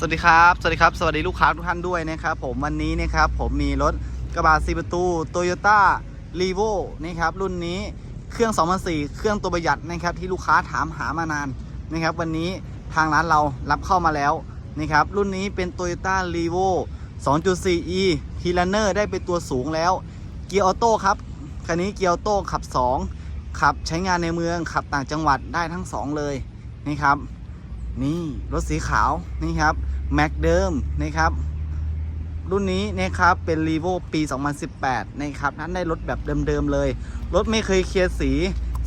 สวัสดีครับ สวัสดีครับ สวัสดีลูกค้าทุกท่านด้วยนะครับ ผมวันนี้นะครับผมมีรถกระบะสีประตูโตโยต้ารีโวนะครับรุ่นนี้เครื่อง2004เครื่องตัวประหยัดนะครับที่ลูกค้าถามหามานานนะครับ วันนี้ทางร้านเรารับเข้ามาแล้วนะครับรุ่นนี้เป็น Toyota r e v o 2.4e h e l a n e r ได้เป็นตัวสูงแล้ว เกียร์ออโต้ครับคันนี้เกียร์ออโต้ขับ 2 ขับใช้งานในเมืองขับต่างจังหวัดได้ทั้ง 2 เลยนะครับ นี่รถสีขาวนี่ครับแม็กเดิมนะครับ รุ่นนี้นะครับเป็น r e v o ปี 2018 นะครับนั้นได้รถแบบเดิมๆเลย รถไม่เคยเคลียร์สี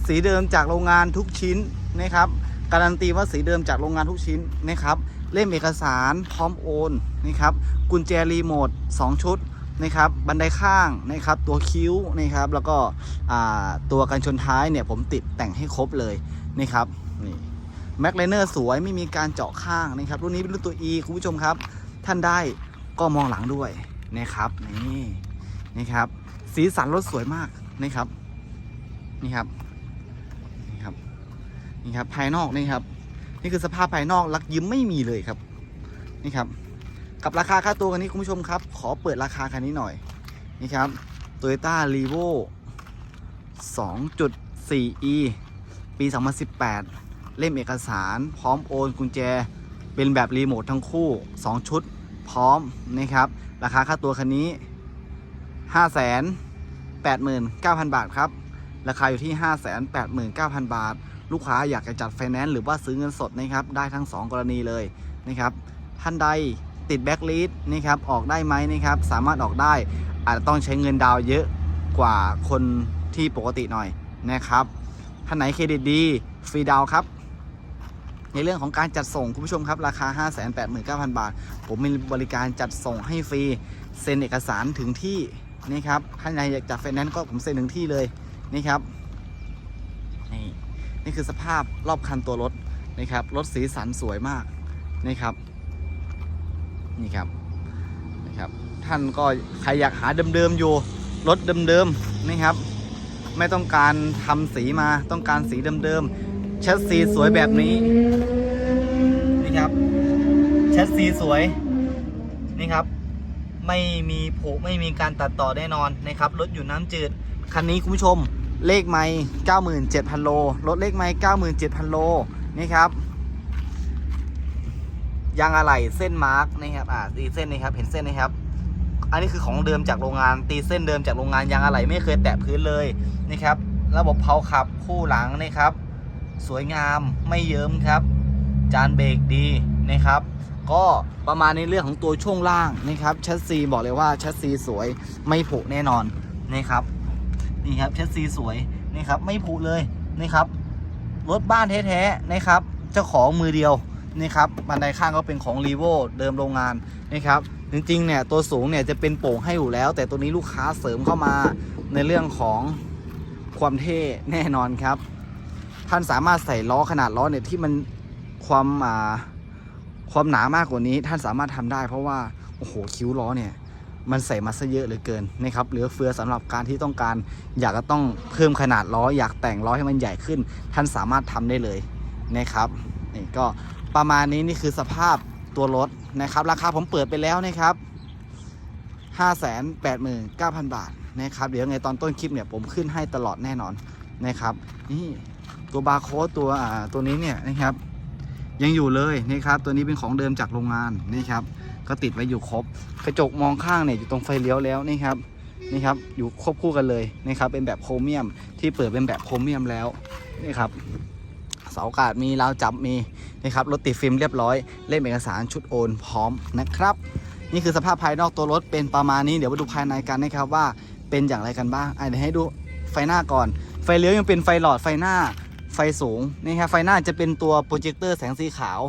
สีเดิมจากโรงงานทุกชิ้นนะครับ การันตีว่าสีเดิมจากโรงงานทุกชิ้นนะครับ เล่มเอกสารพร้อมโอนนะครับกุญแจรีโมท 2 ชุดนะครับบันไดข้างนะครับตัวคิ้วนะครับแล้วก็ตัวกันชนท้ายเนี่ยผมติดแต่งให้ครบเลยนะครับนี่ แม็กไลเนอร์สวยไม่มีการเจาะข้างนะครับ รุ่นนี้เป็นรุ่นตัว E คุณผู้ชมครับ ท่านได้ก็มองหลังด้วยนะครับนี่นี่ครับ สีสันรถสวยมากนะครับนี่ครับนี่ครับนี่ครับภายนอกนี่ครับ นี่คือสภาพภายนอกลักยิ้มไม่มีเลยครับนี่ครับ กับราคาค่าตัวกันนี้คุณผู้ชมครับ ขอเปิดราคาคันนี้หน่อยนี่ครับ Toyota r e v o 2.4e ปี 2018 เล่มเอกสาร พร้อมโอนกุญแจ เป็นแบบรีโมททั้งคู่ 2 ชุด พร้อมนะครับ ราคาค่าตัวคันนี้ 589,000 บาทครับ ราคาอยู่ที่ 589,000 บาท ลูกค้าอยากจะจัดไฟแนนซ์หรือว่าซื้อเงินสดนะครับ ได้ทั้ง 2 กรณีเลยนะครับ ท่านใดติดแบ็กลีดนะครับ ออกได้ไหมนะครับ สามารถออกได้ อาจจะต้องใช้เงินดาวเยอะกว่าคนที่ปกติหน่อยนะครับท่านไหนเครดิตดี ฟรีดาวครับ ในเรื่องของการจัดส่งคุณผู้ชมครับ ราคา 589,000 บาท ผมมีบริการจัดส่งให้ฟรีเซ็นเอกสารถึงที่นี่ครับท่านใดอยากจัดไฟแนนซ์ก็ผมเซ็นถึงที่เลยนี่ครับนี่นี่คือสภาพรอบคันตัวรถนะครับรถสีสันสวยมากนี่ครับนี่ครับนะครับ ท่านก็ใครอยากหาเดิมๆอยู่รถเดิมๆนี่ครับ ไม่ต้องการทำสีมาต้องการสีเดิมๆ แชสซีสวยแบบนี้ นี่ครับแชสซีสวย นี่ครับ ไม่มีผุไม่มีการตัดต่อแน่นอนนะครับ รถอยู่น้ำจืด คันนี้คุณผู้ชม เลขไม่97,000 โล รถเลขไม่97,000 โล นี่ครับยางอะไหล่เส้นมาร์กนะครับ อ่าดีเส้นนี่ครับ เห็นเส้นนี่ครับ อันนี้คือของเดิมจากโรงงาน ตีเส้นเดิมจากโรงงานยางอะไหล่ไม่เคยแตะพื้นเลยนะครับ ระบบเพาขับคู่หลังนะครับ สวยงามไม่เยิ้มครับ จานเบรกดีนะครับ ก็ประมาณในเรื่องของตัวช่วงล่างนะครับแชสซีบอกเลยว่าแชสซีสวยไม่ผุแน่นอนนะครับนี่ครับแชสซีสวยนี่ครับไม่ผุเลยนะครับรถบ้านแท้ๆนะครับเจ้าของมือเดียวนะครับบันไดข้างก็เป็นของรีโวเดิมโรงงานนะครับจริงๆเนี่ยตัวสูงเนี่ยจะเป็นโป่งให้อยู่แล้ว แต่ตัวนี้ลูกค้าเสริมเข้ามาในเรื่องของความเท่แน่นอนครับ ท่านสามารถใส่ล้อขนาดล้อเนี่ยที่มันความอ่าความหนามากกว่านี้ ท่านสามารถทำได้ เพราะว่าโอ้โหคิ้วล้อเนี่ยมันใส่มาซะเยอะเหลือเกินนะครับเหลือเฟือสำหรับการที่ต้องการ อยากจะต้องเพิ่มขนาดล้อ อยากแต่งล้อให้มันใหญ่ขึ้น ท่านสามารถทำได้เลยนะครับนี่ก็ประมาณนี้นี่คือสภาพตัวรถนะครับ ราคาผมเปิดไปแล้วนะครับ 589,000 บาทนะครับ เดี๋ยวไงตอนต้นคลิปเนี่ยผมขึ้นให้ตลอดแน่นอนนะครับ นี่ ตัวบาร์โค้ดตัวตัวนี้เนี่ยนะครับ ยังอยู่เลยนะครับ ตัวนี้เป็นของเดิมจากโรงงานนี่ครับ ก็ติดไว้อยู่ครบ กระจกมองข้างเนี่ยอยู่ตรงไฟเลี้ยวแล้วนี่ครับนี่ครับอยู่ควบคู่กันเลยนะครับ เป็นแบบโครเมียมที่เปิดเป็นแบบโครเมียมแล้วนี่ครับเสาอากาศมีราวจับมีนะครับรถติดฟิล์มเรียบร้อยเล่มเอกสารชุดโอนพร้อมนะครับ นี่คือสภาพภายนอกตัวรถเป็นประมาณนี้เดี๋ยวมาดูภายในกันนะครับว่าเป็นอย่างไรกันบ้างเดี๋ยวให้ดูไฟหน้าก่อน ไฟเลี้ยวยังเป็นไฟหลอดไฟหน้า ไฟสูงนี่ครับไฟหน้าจะเป็นตัวโปรเจคเตอร์แสงสีขาว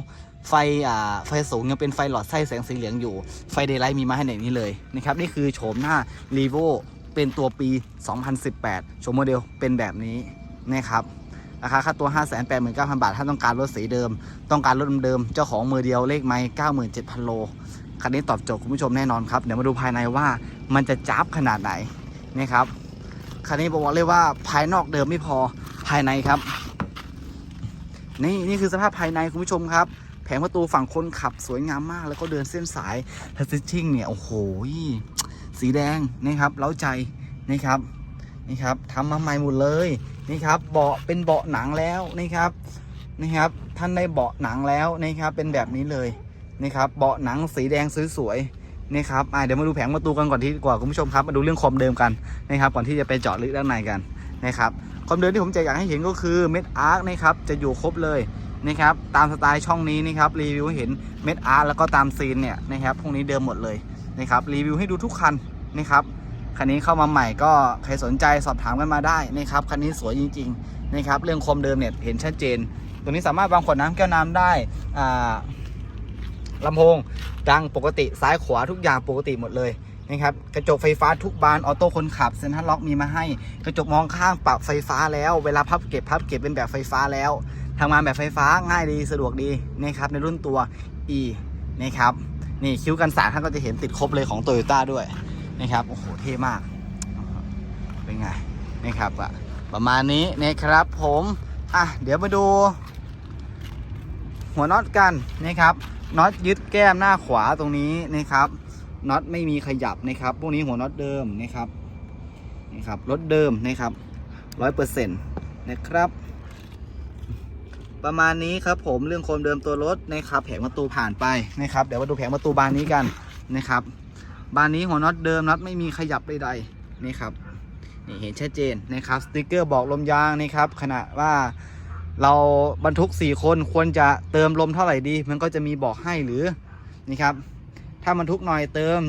ไฟอ่าไฟสูงยังเป็นไฟหลอดไส้แสงสีเหลืองอยู่ ไฟเดย์ไลท์มีมาให้ในนี้เลยนะครับนี่คือโฉมหน้า r e v o เป็นตัวปี 2018โฉมโมเดลเป็นแบบนี้นะครับราคาค่าตัว 589,000 บาท ถ้าต้องการรถสีเดิม ต้องการรถเดิม เจ้าของมือเดียวเลขไม้97,000 โล คันนี้ตอบโจทย์คุณผู้ชมแน่นอนครับ เดี๋ยวมาดูภายในว่ามันจะจับขนาดไหนนะครับ คันนี้บอกเลยว่าภายนอกเดิมไม่พอภายในครับ นี่นี่คือสภาพภายในคุณผู้ชมครับ แผงประตูฝั่งคนขับสวยงามมาก แล้วก็เดินเส้นสายทัชชิ่งเนี่ย โอ้โห สีแดงนะครับเล้าใจนะครับนี่ครับทำมาใหม่หมดเลยนี่ครับเบาะเป็นเบาะหนังแล้วนะครับนะครับ ท่านได้เบาะหนังแล้วนะครับ เป็นแบบนี้เลยนะครับ เบาะหนังสีแดงสวยๆนะครับอะเดี๋ยวมาดูแผงประตูกันก่อนที่กว่าคุณผู้ชมครับ มาดูเรื่องความเดิมกันนะครับ ก่อนที่จะไปเจาะลึกด้านในกันนะครับ ความเดิมที่ผมจะอยากให้เห็นก็คือเม็ดอาร์คนะครับจะอยู่ครบเลยนะครับตามสไตล์ช่องนี้นะครับรีวิวเห็นเม็ดอาร์คแล้วก็ตามซีนเนี่ยนะครับพวกนี้เดิมหมดเลยนะครับรีวิวให้ดูทุกคันนะครับคันนี้เข้ามาใหม่ก็ใครสนใจสอบถามกันมาได้นะครับคันนี้สวยจริงๆนะครับเรื่องความเดิมเนี่ยเห็นชัดเจน ตัวนี้สามารถวางขวดน้ำแก้วน้ำได้อ่าลำโพงดังปกติซ้ายขวาทุกอย่างปกติหมดเลย นะครับกระจกไฟฟ้าทุกบานออโต้คนขับเซ็นทรัลล็อกมีมาให้ กระจกมองข้างปรับไฟฟ้าแล้ว เวลาพับเก็บพับเก็บเป็นแบบไฟฟ้าแล้วทำงานแบบไฟฟ้าง่ายดีสะดวกดีนะครับในรุ่นตัว E นะครับนี่คิ้วกันสาดท่านก็จะเห็นติดครบเลยของโตโยต้าด้วยนะครับโอ้โหเท่มากเป็นไงนะครับอะประมาณนี้นะครับผมอะเดี๋ยวมาดู หัวน็อตกันนะครับน็อตยึดแก้มหน้าขวาตรงนี้นะครับ น็อตไม่มีขยับนะครับพวกนี้หัวน็อตเดิมนะครับนะครับรถเดิมนะครับร้อยเปอร์เซ็นต์นะครับ ประมาณนี้ครับผมเรื่องโคมเดิมตัวรถนะครับแผงประตูผ่านไปนะครับเดี๋ยวมาดูแผงประตูบานนี้กันนะครับ บานนี้หัวน็อตเดิมน็อตไม่มีขยับใดๆนี่ครับนี่เห็นชัดเจนนะครับสติกเกอร์บอกลมยางนะครับขณะว่าเราบรรทุก 4 คนควรจะเติมลมเท่าไหร่ดี มันก็จะมีบอกให้หรือนี่ครับ ถ้าบรรทุกหน่อยเติม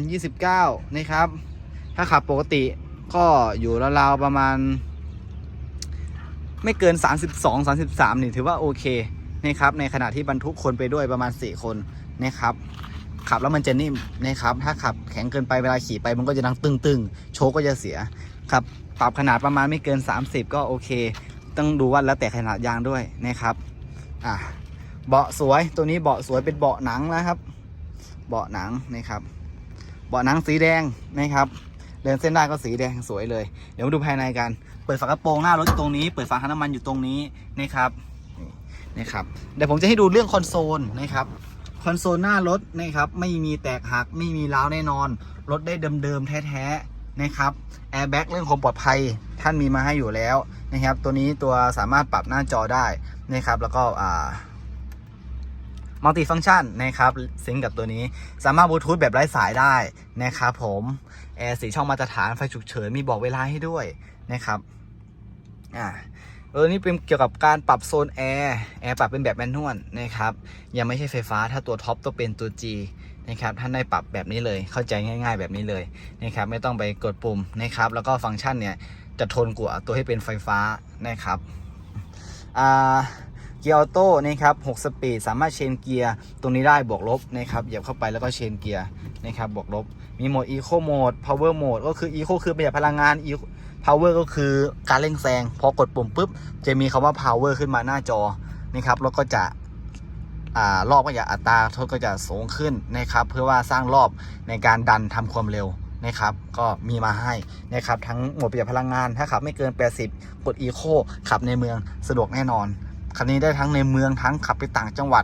29 นะครับ ถ้าขับปกติก็อยู่ราวๆประมาณ ไม่เกิน 32 33 นี่ถือว่าโอเคนะครับ ในขณะที่บรรทุกคนไปด้วยประมาณ 4 คนนะครับ ขับแล้วมันจะนิ่มนะครับ ถ้าขับแข็งเกินไปเวลาขี่ไปมันก็จะดังตึงๆ โชคก็จะเสียครับปรับขนาดประมาณไม่เกิน 30 ก็โอเค ต้องดูว่าแล้วแต่ขนาดยางด้วยนะครับ อะ เบาะสวยตัวนี้เบาะสวยเป็นเบาะหนังนะครับ เบาะหนังนะครับ เบาะหนังสีแดงนะครับ เดินเส้นได้ก็สีแดงสวยเลย เดี๋ยวมาดูภายในกัน เปิดฝากระโปรงหน้ารถอยู่ตรงนี้ เปิดฝาคันน้ำมันอยู่ตรงนี้นะครับนี่นะครับ เดี๋ยวผมจะให้ดูเรื่องคอนโซลนะครับ คอนโซลหน้ารถนะครับ ไม่มีแตกหัก ไม่มีร้าวแน่นอน รถได้เดิมๆแท้ๆนะครับ แอร์แบ็กเรื่องความปลอดภัยท่านมีมาให้อยู่แล้วนะครับ ตัวนี้ตัวสามารถปรับหน้าจอได้นะครับ แล้วก็อ่า มัลติฟัง c t ชันนะครับซิงกับตัวนี้ สามารถบลูทูธแบบไร้สายได้นะครับผมแอร์สีช่องมาตรฐานไฟฉุกเฉินมีบอกเวลาให้ด้วยนะครับอ่าเออนี่เป็นเกี่ยวกับการปรับโซนแอร์แอร์ปรับเป็นแบบแมนนวลนะครับยังไม่ใช่ไฟฟ้าถ้าตัวท็อปต้องเป็นตัว G นะครับท่านได้ปรับแบบนี้เลยเข้าใจง่าย ๆ แบบนี้เลยนะครับไม่ต้องไปกดปุ่มนะครับแล้วก็ฟังก์ชันเนี่ยจะทนกว่าตัวให้เป็นไฟฟ้านะครับอ่า เกียร์ออโต้นะครับ6สปีดสามารถเชนเกียร์ตรงนี้ได้บวกลบนะครับเหยียบเข้าไปแล้วก็เชนเกียร์นะครับบวกลบ มีโหมด Eco Mode Power Mode ก็คือ Eco คือประหยัดพลังงาน Eco Power ก็คือการเร่งแซง พอกดปุ่มปุ๊บ จะมีคำว่า Power ขึ้นมาหน้าจอนะครับแล้วก็จะอ่ารอบก็จะอัตราโทษก็จะสูงขึ้นนะครับเพื่อว่าสร้างรอบในการดันทำความเร็วนะครับก็มีมาให้นะครับทั้งโหมดประหยัดพลังงานถ้าขับไม่เกิน 80 กด Eco ขับในเมืองสะดวกแน่นอน คันนี้ได้ทั้งในเมืองทั้งขับไปต่างจังหวัด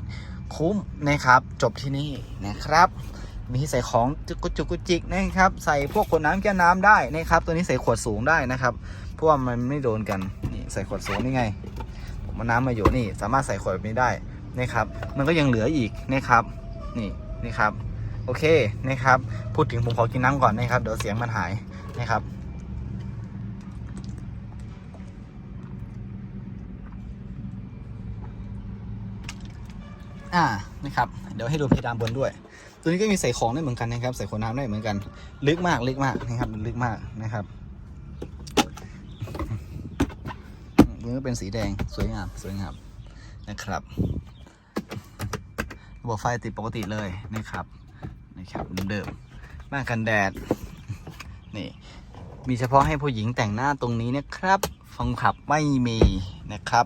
คุ้มนะครับ จบที่นี่นะครับ มีใส่ของจุกจุกจิกนะครับ ใส่พวกขวดน้ำแก้วน้ำได้นะครับ ตัวนี้ใส่ขวดสูงได้นะครับ เพราะว่ามันไม่โดนกันนี่ใส่ขวดสูงนี่ไง ผมเอาน้ำมาอยู่นี่ สามารถใส่ขวดแบบนี้ได้นะครับ มันก็ยังเหลืออีกนะครับ นี่นี่ครับ โอเคนะครับ พูดถึงผมขอกินน้ำก่อนนะครับ เดี๋ยวเสียงมันหายนะครับ อ่านะครับเดี๋ยวให้ดูเพดานบนด้วย ตัวนี้ก็มีใส่ของได้เหมือนกันนะครับ ใส่ขวดน้ำได้เหมือนกัน ลึกมากลึกมากนะครับลึกมากนะครับมือก็เป็นสีแดงสวยงามสวยงามนะครับระบบไฟติดปกติเลยนะครับนะครับเดิมๆม่านกันแดดนี่มีเฉพาะให้ผู้หญิงแต่งหน้าตรงนี้นะครับฟังขับไม่มีนะครับ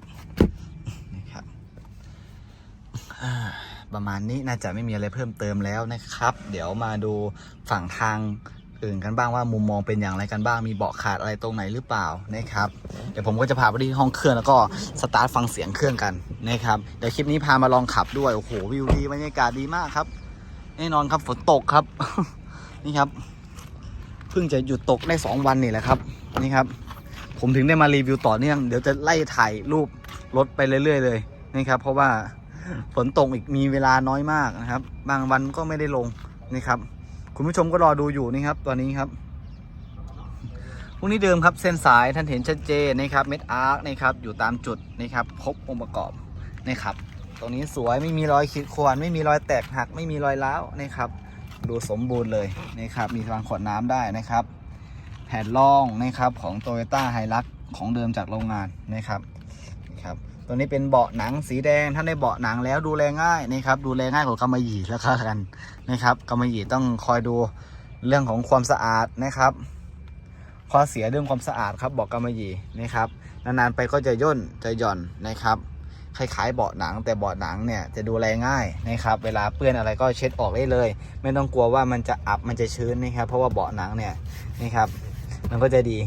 ประมาณนี้น่าจะไม่มีอะไรเพิ่มเติมแล้วนะครับ เดี๋ยวมาดูฝั่งทางอื่นกันบ้างว่ามุมมองเป็นอย่างไรกันบ้างมีเบาะขาดอะไรตรงไหนหรือเปล่านะครับ เดี๋ยวผมก็จะพาไปที่ห้องเครื่องแล้วก็สตาร์ทฟังเสียงเครื่องกันนะครับเดี๋ยวคลิปนี้พามาลองขับด้วยโอ้โหวิวดีบรรยากาศดีมากครับแน่นอนครับฝนตกครับนี่ครับเพิ่งจะหยุดตกได้สองวันนี่แหละครับนี่ครับ ผมถึงได้มารีวิวต่อเนื่องเดี๋ยวจะไล่ถ่ายรูปรถไปเรื่อย ๆ เลยนะครับเพราะว่า ฝนตกอีกมีเวลาน้อยมากนะครับ บางวันก็ไม่ได้ลงนะครับ คุณผู้ชมก็รอดูอยู่นี่ครับตัวนี้ครับพวกนี้เดิมครับเส้นสายท่านเห็นชัดเจนนะครับเม็ดอาร์คนะครับอยู่ตามจุดนะครับครบองค์ประกอบนะครับตรงนี้สวยไม่มีรอยขีดข่วนไม่มีรอยแตกหัก ไม่มีรอยร้าวนะครับ ดูสมบูรณ์เลยนะครับมีวางขวดน้ำได้นะครับแผ่นรองนะครับของ Toyota h i l u x ของเดิมจากโรงงานนะครับนะครับ ตัวนี้เป็นเบาะหนังสีแดงท่านได้เบาะหนังแล้วดูแลง่ายนะครับ ดูแลง่ายกว่ากำมะหยี่แล้วกันนะครับกำมะหยี่ต้องคอยดูเรื่องของความสะอาดนะครับข้อเสียเรื่องความสะอาดครับเบาะกำมะหยี่นะครับ นานๆไปก็จะย่นจะหย่อนนะครับคล้ายๆเบาะหนัง แต่เบาะหนังเนี่ยจะดูแลง่ายนะครับ เวลาเปื้อนอะไรก็เช็ดออกได้เลย ไม่ต้องกลัวว่ามันจะอับมันจะชื้นนะครับ เพราะว่าเบาะหนังเนี่ยนี่ครับ มันก็จะดี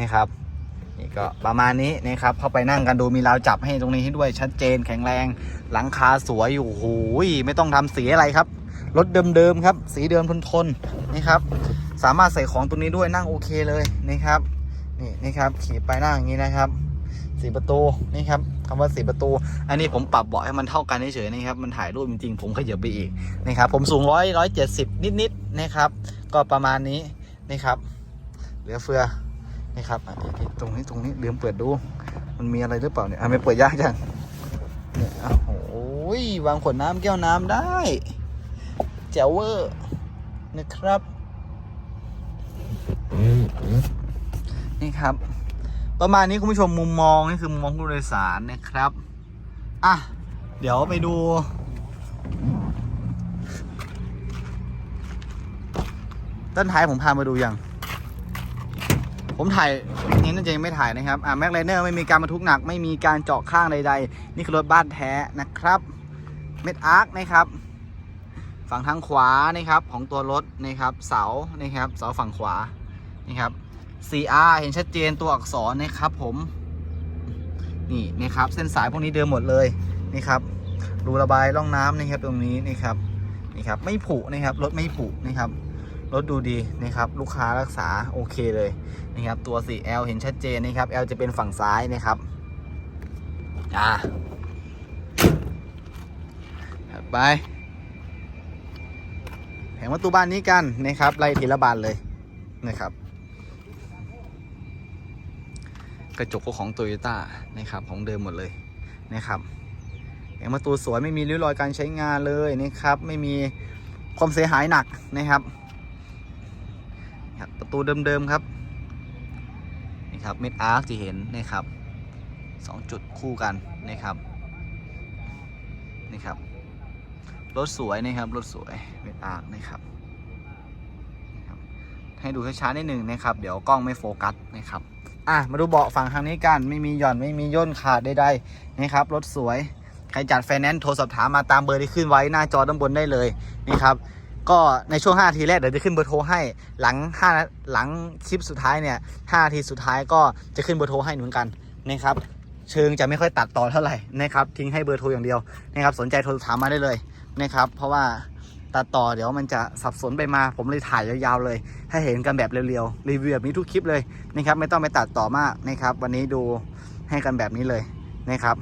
นะครับ นี่ก็ประมาณนี้นะครับเข้าไปนั่งกันดูมีราวจับให้ตรงนี้ให้ด้วยชัดเจนแข็งแรง หลังคาสวยอยู่โอ้โหไม่ต้องทำสีอะไรครับรถเดิมๆครับ สีเดิมทนทนๆนี่ครับ สามารถใส่ของตรงนี้ด้วยนั่งโอเคเลยนะครับนี่นี่ครับขี่ไปนั่งอย่างนี้นะครับสีประตูนี่ครับคำว่าสีประตู อันนี้ผมปรับเบาะให้มันเท่ากันเฉยๆนะครับมันถ่ายรูปจริงๆ ผมขยับไปอีกนะครับผมสูงร้อยร้อยเจ็ดสิบนิดๆนะครับ ก็ประมาณนี้นะครับเหลือเฟือ นี่ครับอะนี่ตรงนี้ตรงนี้ลืมเปิดดู มันมีอะไรหรือเปล่าเนี่ยอะไม่เปิดยากจังเนี่ยอ้โอ้ยวางขวดน้ำแก้วน้ำได้แจ๋วเวอร์นะครับนี่ครับ ประมาณนี้คุณผู้ชมมุมมองนี่คือมุมมองผู้โดยสารนะครับอะเดี๋ยวไปดูต้นท้ายผมพามาดูยัง ผมถ่ายนี้น่าจะยังไม่ถ่ายนะครับ อ่าแม็กไลเนอร์ไม่มีการบรรทุกหนัก ไม่มีการเจาะข้างใดๆ นี่คือรถบ้านแท้นะครับ เม็ดอาร์คนะครับ ฝั่งทางขวานะครับ ของตัวรถนะครับ เสา นะครับ เสาฝั่งขวานี่ครับ CR เห็นชัดเจนตัวอักษรนะครับผม นี่นะครับ เส้นสายพวกนี้เดิมหมดเลยนี่ครับ รูระบายร่องน้ำนะครับตรงนี้นี่ครับ นี่ครับ ไม่ผุนะครับ รถไม่ผุนะครับ รถดูดีนะครับลูกค้ารักษาโอเคเลยนะครับตัว 4L เห็นชัดเจนนะครับ L จะเป็นฝั่งซ้ายนะครับอ่าไปแผงประตูบ้านนี้กันนะครับไล่ทีละบานเลยนะครับ กระจกก็ของโตโยต้านะครับของเดิมหมดเลยนะครับแผงประตูสวยไม่มีริ้วรอยการใช้งานเลยนะครับ ไม่มีความเสียหายหนักนะครับ ประตูเดิมๆครับนี่ครับเม็ดอาร์คที่เห็นนะครับสองจุดคู่กันนะครับนี่ครับรถสวยนะครับรถสวยเม็ดอาร์คนะครับนะครับให้ดูช้าๆนิดหนึ่งนะครับ เดี๋ยวกล้องไม่โฟกัสนะครับ อะ มาดูเบาะฝั่งทางนี้กัน ไม่มีหย่อนไม่มีย่นขาดใดๆนะครับ รถสวย ใครจัดไฟแนนซ์โทรสอบถามมาตามเบอร์ที่ขึ้นไว้หน้าจอด้านบนได้เลยนี่ครับ ก็ในช่วง 5 นาทีแรกเดี๋ยวจะขึ้นเบอร์โทรให้หลัง5นาหลังคลิปสุดท้ายเนี่ย5นาทีสุดท้ายก็จะขึ้นเบอร์โทรให้เหมือนกันนะครับเชิงจะไม่ค่อยตัดต่อเท่าไหร่นะครับทิ้งให้เบอร์โทรอย่างเดียวนะครับสนใจโทรถามมาได้เลยนะครับเพราะว่าตัดต่อเดี๋ยวมันจะสับสนไปมาผมเลยถ่ายยาวๆเลย ให้เห็นกันแบบเร็วๆรีวิวแบบนี้ทุกคลิปเลยนะครับไม่ต้องไปตัดต่อมากนะครับวันนี้ดูให้กันแบบนี้เลยนะครับ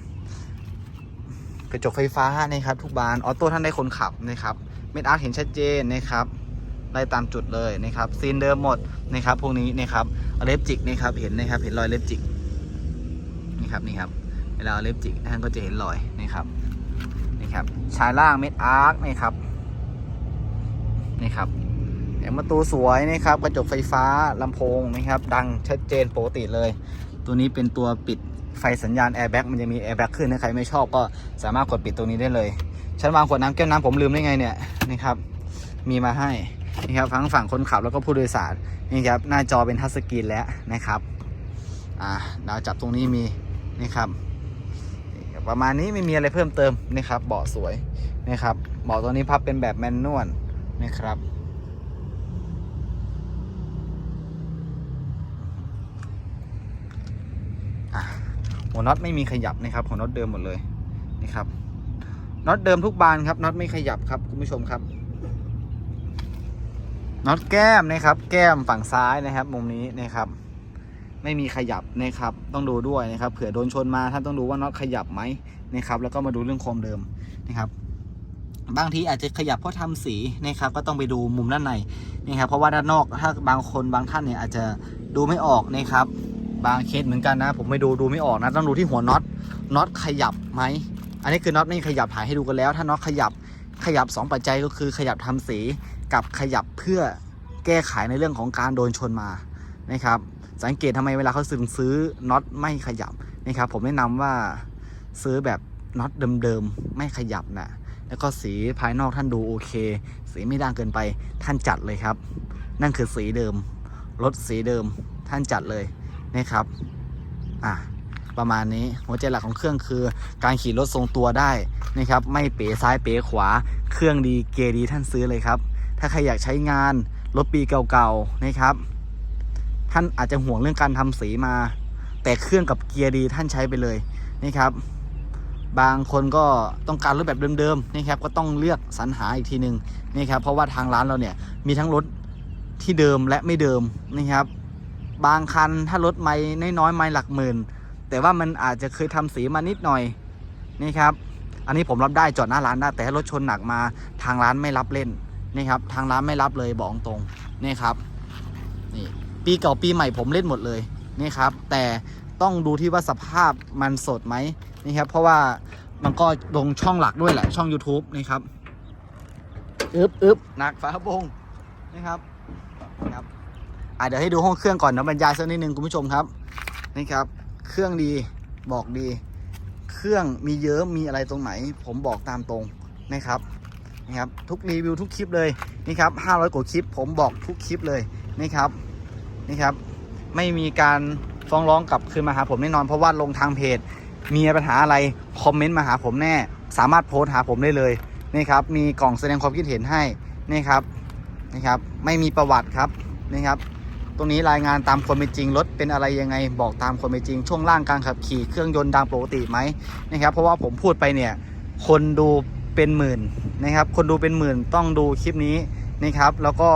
กระจกไฟฟ้านะครับทุกบานออโต้ท่านได้คนขับนะครับ เม็ดอาร์ตเห็นชัดเจนนะครับไล่ตามจุดเลยนะครับซีนเดิมหมดนะครับพวกนี้นะครับเล็บจิกนะครับเห็นนะครับเห็นรอยเล็บจิกนี่ครับนี่ครับเวลาเล็บจิกท่านก็จะเห็นรอยนะครับนี่ครับชายล่างเม็ดอาร์คนี่ครับนี่ครับแผงประตูสวยนะครับกระจกไฟฟ้าลำโพงนะครับ ดังชัดเจนปกติเลย ตัวนี้เป็นตัวปิดไฟสัญญาณแอร์แบ็กมันจะมีแอร์แบ็กขึ้นถ้าใครไม่ชอบก็สามารถกดปิดตรงนี้ได้เลย ฉันวางขวดน้ำแก้วน้ำผมลืมได้ไงเนี่ยนี่ครับ มีมาให้นี่ครับทั้งฝั่งคนขับแล้วก็ผู้โดยสารนี่ครับหน้าจอเป็นทัชสกรีนแล้วนะครับอ่าดาวจับตรงนี้มีนี่ครับ ประมาณนี้ไม่มีอะไรเพิ่มเติมนี่ครับเบาะสวยนี่ครับเบาะตัวนี้พับเป็นแบบแมนนวลนี่ครับหัวน็อตไม่มีขยับนะครับหัวน็อตเดิมหมดเลยนี่ครับ น็อตเดิมทุกบานครับน็อตไม่ขยับครับคุณผู้ชมครับน็อตแก้มนะครับ แก้มฝั่งซ้ายนะครับ มุมนี้นะครับ ไม่มีขยับนะครับ ต้องดูด้วยนะครับเผื่อโดนชนมาท่านต้องดูว่าน็อตขยับไหมนะครับ แล้วก็มาดูเรื่องโคมเดิมนะครับ บางทีอาจจะขยับเพราะทำสีนะครับ ก็ต้องไปดูมุมด้านในนะครับ เพราะว่าด้านนอกถ้าบางคนบางท่านเนี่ยอาจจะดูไม่ออกนะครับ บางเคสเหมือนกันนะ ผมไม่ดูดูไม่ออกนะ ต้องดูที่หัวน็อตน็อตขยับไหม อันนี้คือน็อตไม่ขยับถ่ายให้ดูกันแล้ว ถ้าน็อตขยับขยับ 2 ปัจจัยก็คือขยับทำสีกับขยับเพื่อแก้ไขในเรื่องของการโดนชนมานะครับ สังเกตทำไมเวลาเขาซื้อซื้อน็อตไม่ขยับนะครับ ผมแนะนำว่าซื้อแบบน็อตเดิมๆไม่ขยับนะแล้วก็สีภายนอกท่านดูโอเค สีไม่ด่างเกินไปท่านจัดเลยครับ นั่นคือสีเดิมรถสีเดิมท่านจัดเลยนะครับ อะ ประมาณนี้ หัวใจหลักของเครื่องคือ การขี่รถทรงตัวได้นะครับไม่เป๋ซ้ายเป๋ขวา เครื่องดีเกียร์ดีท่านซื้อเลยครับ ถ้าใครอยากใช้งานรถปีเก่าๆนะครับ ท่านอาจจะห่วงเรื่องการทำสีมา แต่เครื่องกับเกียร์ดีท่านใช้ไปเลยนะครับบางคนก็ต้องการรถแบบเดิมๆนะครับก็ต้องเลือกสรรหาอีกทีหนึ่งนะครับเพราะว่าทางร้านเราเนี่ยมีทั้งรถที่เดิมและไม่เดิมนะครับ บางคันถ้ารถไม่น้อยๆไม่หลักหมื่น แต่ว่ามันอาจจะเคยทำสีมานิดหน่อยนะครับ อันนี้ผมรับได้จอดหน้าร้านได้แต่รถชนหนักมาทางร้านไม่รับเล่นนะครับ ทางร้านไม่รับเลยบอกตรงนี่ครับนี่ปีเก่าปีใหม่ผมเล่นหมดเลยนี่ครับ แต่ต้องดูที่ว่าสภาพมันสดไหมนี่ครับ เพราะว่ามันก็ลงช่องหลักด้วยแหละช่อง YouTube นี่ครับอึบอึบหนักฝาโปรงนี่ครับครับอะเดี๋ยวให้ดูห้องเครื่องก่อนนะบรรยายสักนิดนึงคุณผู้ชมครับนี่ครับ เครื่องดีบอกดี เครื่องมีเยอะมีอะไรตรงไหน ผมบอกตามตรงนะครับนี่ครับทุกรีวิวทุกคลิปเลยนี่ครับ500 กว่าคลิป ผมบอกทุกคลิปเลยนี่ครับนี่ครับ ไม่มีการฟ้องร้องกลับคืนมาหาผมแน่นอนเพราะว่าลงทางเพจ มีปัญหาอะไรคอมเมนต์มาหาผมแน่ สามารถโพสต์หาผมได้เลยนี่ครับมีกล่องแสดงความคิดเห็นให้นี่ครับนี่ครับไม่มีประวัติครับนี่ครับ ตรงนี้รายงานตามความเป็นจริงรถเป็นอะไรยังไงบอกตามความเป็นจริง ช่วงล่างการขับขี่เครื่องยนต์ดังปกติไหมนะครับเพราะว่าผมพูดไปเนี่ยคนดูเป็นหมื่นนะครับ คนดูเป็นหมื่นต้องดูคลิปนี้นะครับ แล้วก็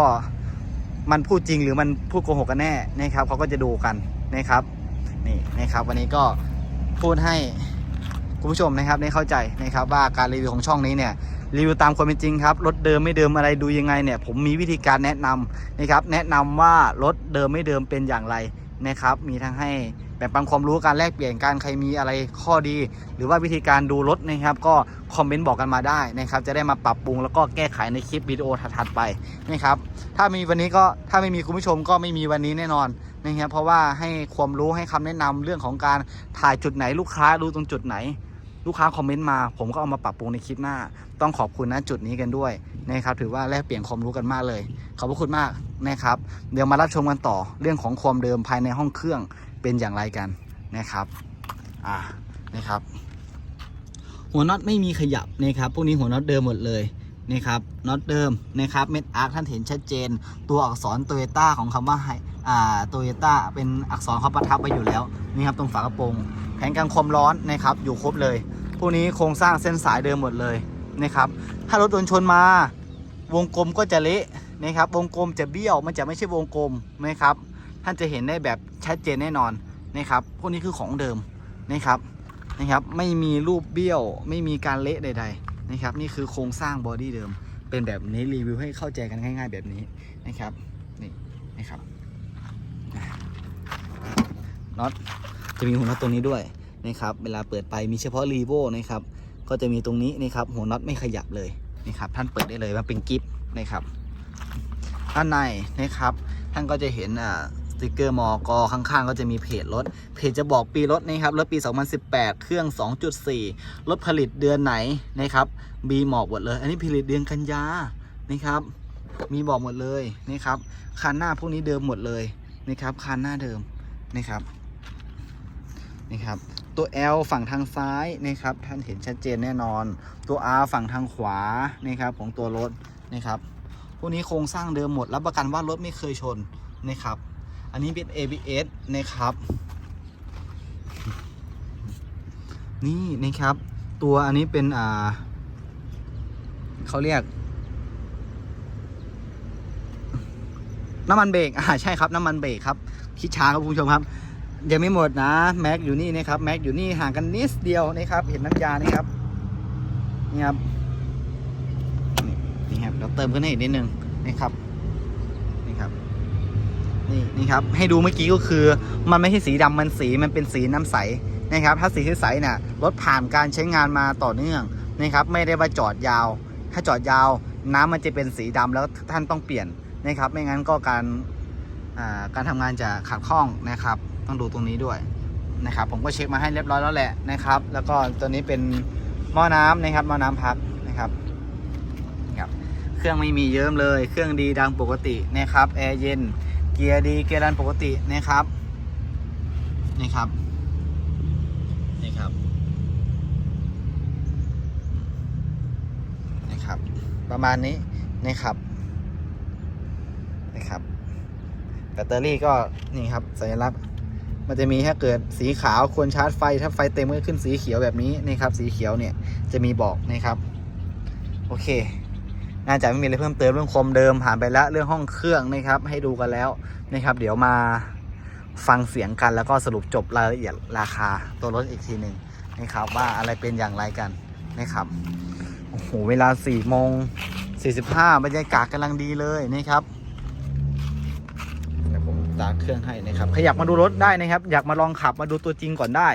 มันพูดจริงหรือมันพูดโกหกกันแน่นะครับเขาก็จะดูกันนะครับนี่นะครับ วันนี้ก็พูดให้คุณผู้ชมนะครับได้เข้าใจนะครับว่าการรีวิวของช่องนี้เนี่ย รีวิวตามความเป็นจริงครับ รถเดิมไม่เดิมอะไรดูยังไงเนี่ย ผมมีวิธีการแนะนำนะครับ แนะนำว่ารถเดิมไม่เดิมเป็นอย่างไรนะครับ มีทั้งให้แบ่งปันความรู้การแลกเปลี่ยนการใครมีอะไรข้อดี หรือว่าวิธีการดูรถนะครับ ก็คอมเมนต์บอกกันมาได้นะครับ จะได้มาปรับปรุงแล้วก็แก้ไขในคลิปวิดีโอถัดๆไปนะครับ ถ้ามีวันนี้ก็ถ้าไม่มีคุณผู้ชมก็ไม่มีวันนี้แน่นอนนะครับเพราะว่าให้ความรู้ให้คำแนะนำเรื่องของการถ่ายจุดไหนลูกค้าดูตรงจุดไหน ลูกค้าคอมเมนต์มาผมก็เอามาปรับปรุงในคลิปหน้า ต้องขอบคุณนะจุดนี้กันด้วยนะครับถือว่าแลกเปลี่ยนความรู้กันมากเลย ขอบพระคุณมากนะครับ เดี๋ยวมารับชมกันต่อเรื่องของความเดิมภายในห้องเครื่องเป็นอย่างไรกันนะครับอ่านะครับ หัวน็อตไม่มีขยับนะครับพวกนี้หัวน็อตเดิมหมดเลยนี่ครับน็อตเดิมนะครับเม็ดอาร์คท่านเห็นชัดเจน ตัวอักษรโตโยต้าของคำว่าไฮอ่าโตโยต้าเป็นอักษรเขาประทับไว้อยู่แล้วนี่ครับตรงฝากระโปรงแผงกันความร้อนนะครับอยู่ครบเลย พวกนี้โครงสร้างเส้นสายเดิมหมดเลยนะครับ ถ้ารถโดนชนมาวงกลมก็จะเละนะครับ วงกลมจะเบี้ยวมันจะไม่ใช่วงกลมนะครับ ท่านจะเห็นได้แบบชัดเจนแน่นอนนะครับ พวกนี้คือของเดิมนะครับนะครับ ไม่มีรูปเบี้ยว ไม่มีการเละใด ๆ นะครับ นี่คือโครงสร้างบอดี้เดิม เป็นแบบนี้รีวิวให้เข้าใจกันง่าย ๆ แบบนี้นะครับนี่นะครับน็อตจะมีหัวน็อตตรงนี้ด้วย นะครับ เวลาเปิดไปมีเฉพาะรีโวนะครับ ก็จะมีตรงนี้นะครับหัวน็อตไม่ขยับเลยนะครับ ท่านเปิดได้เลยว่าเป็นกิฟต์นะครับด้านในนะครับ ท่านก็จะเห็นอ่าสติกเกอร์มอกอข้างๆ ก็จะมีเพจรถ เพจจะบอกปีรถนะครับ รถปี 2018 เครื่อง 2.4 รถผลิตเดือนไหนนะครับมีบอกหมดเลย อันนี้ผลิตเดือนกันยานะครับ มีบอกหมดเลยนะครับคันหน้าพวกนี้เดิมหมดเลยนะครับคันหน้าเดิมนะครับ นะครับ ตัว L ฝั่งทางซ้ายนะครับท่านเห็นชัดเจนแน่นอน ตัว R ฝั่งทางขวานะครับของตัวรถนะครับพวกนี้โครงสร้างเดิมหมดรับประกันว่ารถไม่เคยชนนะครับ อันนี้เป็น ABS นะครับ นี่นะครับ ตัวอันนี้เป็นอ่าเขาเรียกน้ำมันเบรกอ่าใช่ครับ น้ำมันเบรกครับ คิดช้าครับคุณผู้ชมครับ ยังไม่หมดนะแม็กอยู่นี่นะครับแม็กอยู่นี่ห่างกันนิดเดียวนะครับ เห็นน้ำยานี่ครับนี่ครับนี่ครับเราเติมขึ้นให้อีกนิดนึงนะครับนี่ครับนี่นี่ครับให้ดูเมื่อกี้ก็คือ มันไม่ใช่สีดำมันสีมันเป็นสีน้ำใสนะครับ ถ้าสีใสๆเนี่ยรถผ่านการใช้งานมาต่อเนื่องนะครับ ไม่ได้ว่าจอดยาว ถ้าจอดยาว น้ำมันจะเป็นสีดำแล้วท่านต้องเปลี่ยนนะครับ ไม่งั้นก็การการทำงานจะขัดข้องนะครับ ต้องดูตรงนี้ด้วยนะครับผมก็เช็คมาให้เรียบร้อยแล้วแหละนะครับ แล้วก็ตัวนี้เป็นหม้อน้ำนะครับหม้อน้ำพักนะครับครับ เครื่องไม่มีเยิ้มเลย เครื่องดีดังปกตินะครับแอร์เย็นเกียร์ดีเกียร์รันปกตินะครับนี่ครับนี่ครับนี่ครับ ประมาณนี้นะครับนะครับแบตเตอรี่ก็นี่ครับสัญลักษณ์ มันจะมีถ้าเกิดสีขาวควรชาร์จไฟ ถ้าไฟเต็มก็ขึ้นสีเขียวแบบนี้นี่ครับ สีเขียวเนี่ยจะมีบอกนะครับ โอเค น่าจะไม่มีอะไรเพิ่มเติมเรื่องคมเดิมผ่านไปแล้วเรื่องห้องเครื่องนะครับ ให้ดูกันแล้วนะครับ เดี๋ยวมาฟังเสียงกันแล้วก็สรุปจบรายละเอียดราคาตัวรถอีกทีหนึ่งนะครับว่าอะไรเป็นอย่างไรกันนะครับโอ้โหเวลา4โมง45บรรยากาศกำลังดีเลยนะครับ ตาเครื่องให้นะครับขยับมาดูรถได้นะครับ อยากมาลองขับมาดูตัวจริงก่อนได้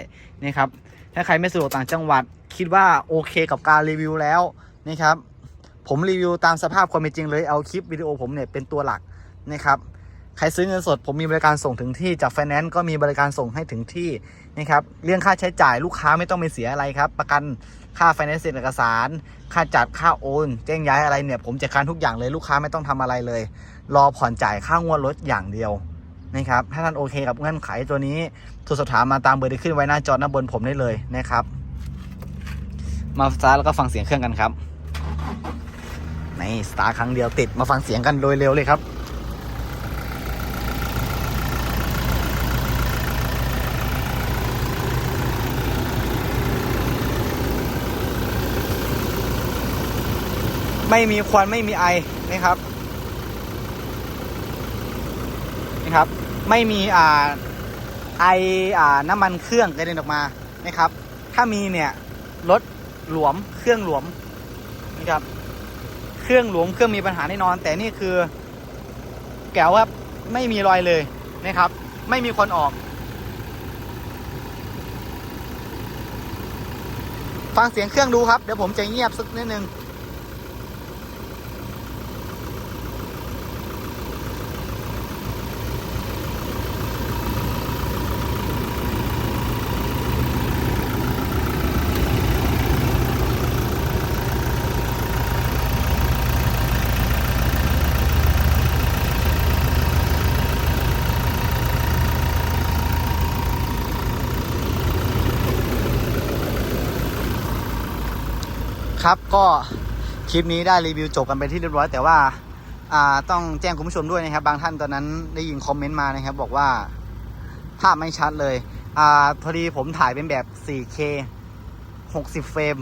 นะครับถ้าใครไม่สะดวกต่างจังหวัด คิดว่าโอเคกับการรีวิวแล้วนะครับ ผมรีวิวตามสภาพความเป็นจริงเลยเอาคลิปวิดีโอผมเนี่ยเป็นตัวหลักนะครับใครซื้อเงินสดผมมีบริการส่งถึงที่จากไฟแนนซ์ก็มีบริการส่งให้ถึงที่นะครับเรื่องค่าใช้จ่ายลูกค้าไม่ต้องไปเสียอะไรครับ ประกันค่าไฟแนนซ์เซ็นเอกสาร ค่าจัดค่าโอน แจ้งย้ายอะไรเนี่ย ผมจัดการทุกอย่างเลยลูกค้าไม่ต้องทำอะไรเลย รอผ่อนจ่ายค่างวดรถอย่างเดียว นะครับ ถ้าท่านโอเคกับเงื่อนไขตัวนี้โทรสอบถามมาตามเบอร์ที่ขึ้นไว้หน้าจอหน้าบนผมได้เลยนะครับ มาสตาร์แล้วก็ฟังเสียงเครื่องกันครับในสตาร์ครั้งเดียวติดมาฟังเสียงกันโดยเร็วเลยครับไม่มีควันไม่มีไอนะครับ นี่ครับ ไม่มีอ่าไออ่าน้ำมันเครื่องกระเด็นออกมานะครับ ถ้ามีเนี่ยรถหลวมเครื่องหลวมนะครับ เครื่องหลวมเครื่องมีปัญหาแน่นอน แต่นี่คือ แก้วครับไม่มีรอยเลยนะครับ ไม่มีคนออก ฟังเสียงเครื่องดูครับ เดี๋ยวผมจะเงียบสักนิดนึง ก็คลิปนี้ได้รีวิวจบกันไปที่เรียบร้อย แต่ว่าอ่าต้องแจ้งคุณผู้ชมด้วยนะครับ บางท่านตอนนั้นได้ยินคอมเมนต์มานะครับ บอกว่าภาพไม่ชัดเลยอ่าพอดีผมถ่ายเป็นแบบ 4K 60 เฟรม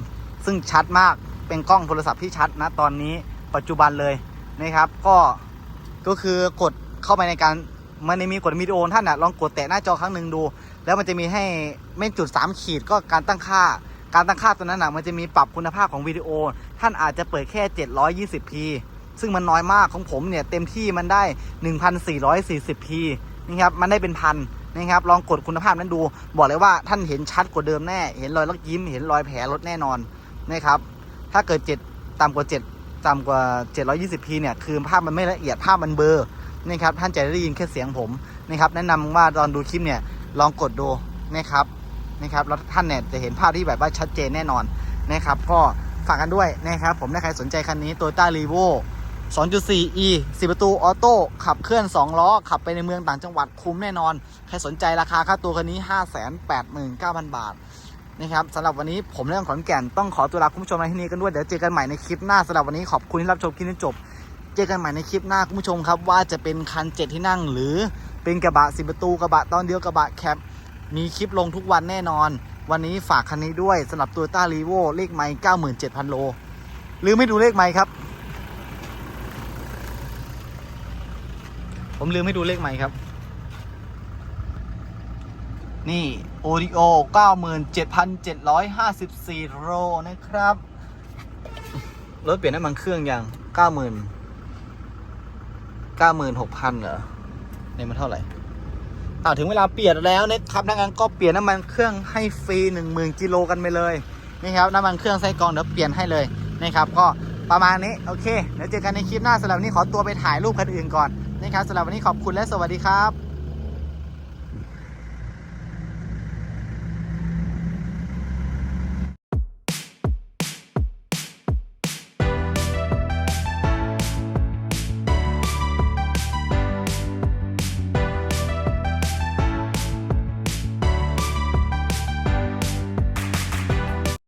ซึ่งชัดมากเป็นกล้องโทรศัพท์ที่ชัดนะตอนนี้ปัจจุบันเลยนะครับ ก็ก็คือกดเข้าไปในการมันจะมีกดวิดีโอท่านอนะลองกดแตะหน้าจอครั้งหนึ่งดู แล้วมันจะมีให้ไม่จุด 3 ขีดก็การตั้งค่า การตั้งค่าตัวนั้นนะมันจะมีปรับคุณภาพของวิดีโอ ท่านอาจจะเปิดแค่ 720p ซึ่งมันน้อยมากของผมเนี่ยเต็มที่มันได้ 1440p นะครับมันได้เป็นพันนะครับลองกดคุณภาพนั้นดู บอกเลยว่าท่านเห็นชัดกว่าเดิมแน่ เห็นรอยลักยิ้ม เห็นรอยแผลลดแน่นอนนะครับถ้าเกิด 7 ต่ำกว่า 7 ต่ำกว่า 720p เนี่ยคือภาพมันไม่ละเอียดภาพมันเบลอนะครับท่านจะได้ยินแค่เสียงผมนะครับแนะนำว่าตอนดูคลิปเนี่ยลองกดดูนะครับ นะครับแล้วท่านเนี่ยจะเห็นภาพที่แบบว่าชัดเจนแน่นอนนะครับก็ฝากกันด้วยนะครับผมถ้าใครสนใจคันนี้ Toyota r e v o 2.4e 10 ประตูออโต้ขับเคลื่อน 2 ล้อ ขับไปในเมืองต่างจังหวัดคุ้มแน่นอน ใครสนใจราคาค่าตัวคันนี้ 589,000 บาทนะครับสำหรับวันนี้ผมเรื่องขอนแก่นต้องขอตัวลาคุณผู้ชมในที่นี้กันด้วย เดี๋ยวเจอกันใหม่ในคลิปหน้าสำหรับวันนี้ขอบคุณที่รับชมคลิปนี้จบ เจอกันใหม่ในคลิปหน้าคุณผู้ชมครับว่าจะเป็นคันเจ็ดที่นั่งหรือเป็นกระบะสิบประตูกระบะตอนเดียวกระบะแคป มีคลิปลงทุกวันแน่นอน วันนี้ฝากคันนี้ด้วยสำหรับ Toyota r e v o เลขไมล์97,000 โล หรือไม่ดูเลขไมล์ครับ ผมลืมให้ดูเลขไมล์ครับ นี่ Audio 97,754 โลนะครับ รถเปลี่ยนน้ำมันเครื่องยัง90,000 96,000 เหรอเนี่ยมันเท่าไหร่ อ่าถึงเวลาเปลี่ยนแล้วนะครับนักงานก็เปลี่ยนน้ำมันเครื่องให้ฟรี10,000กิโลกันไปเลยนี่ครับน้ำมันเครื่องไส้กรองเดี๋ยวเปลี่ยนให้เลยนะครับก็ประมาณนี้โอเคเดี๋ยวเจอกันในคลิปหน้าสำหรับวันนี้ขอตัวไปถ่ายรูปคันอื่นก่อนนะครับสำหรับวันนี้ขอบคุณและสวัสดีครับ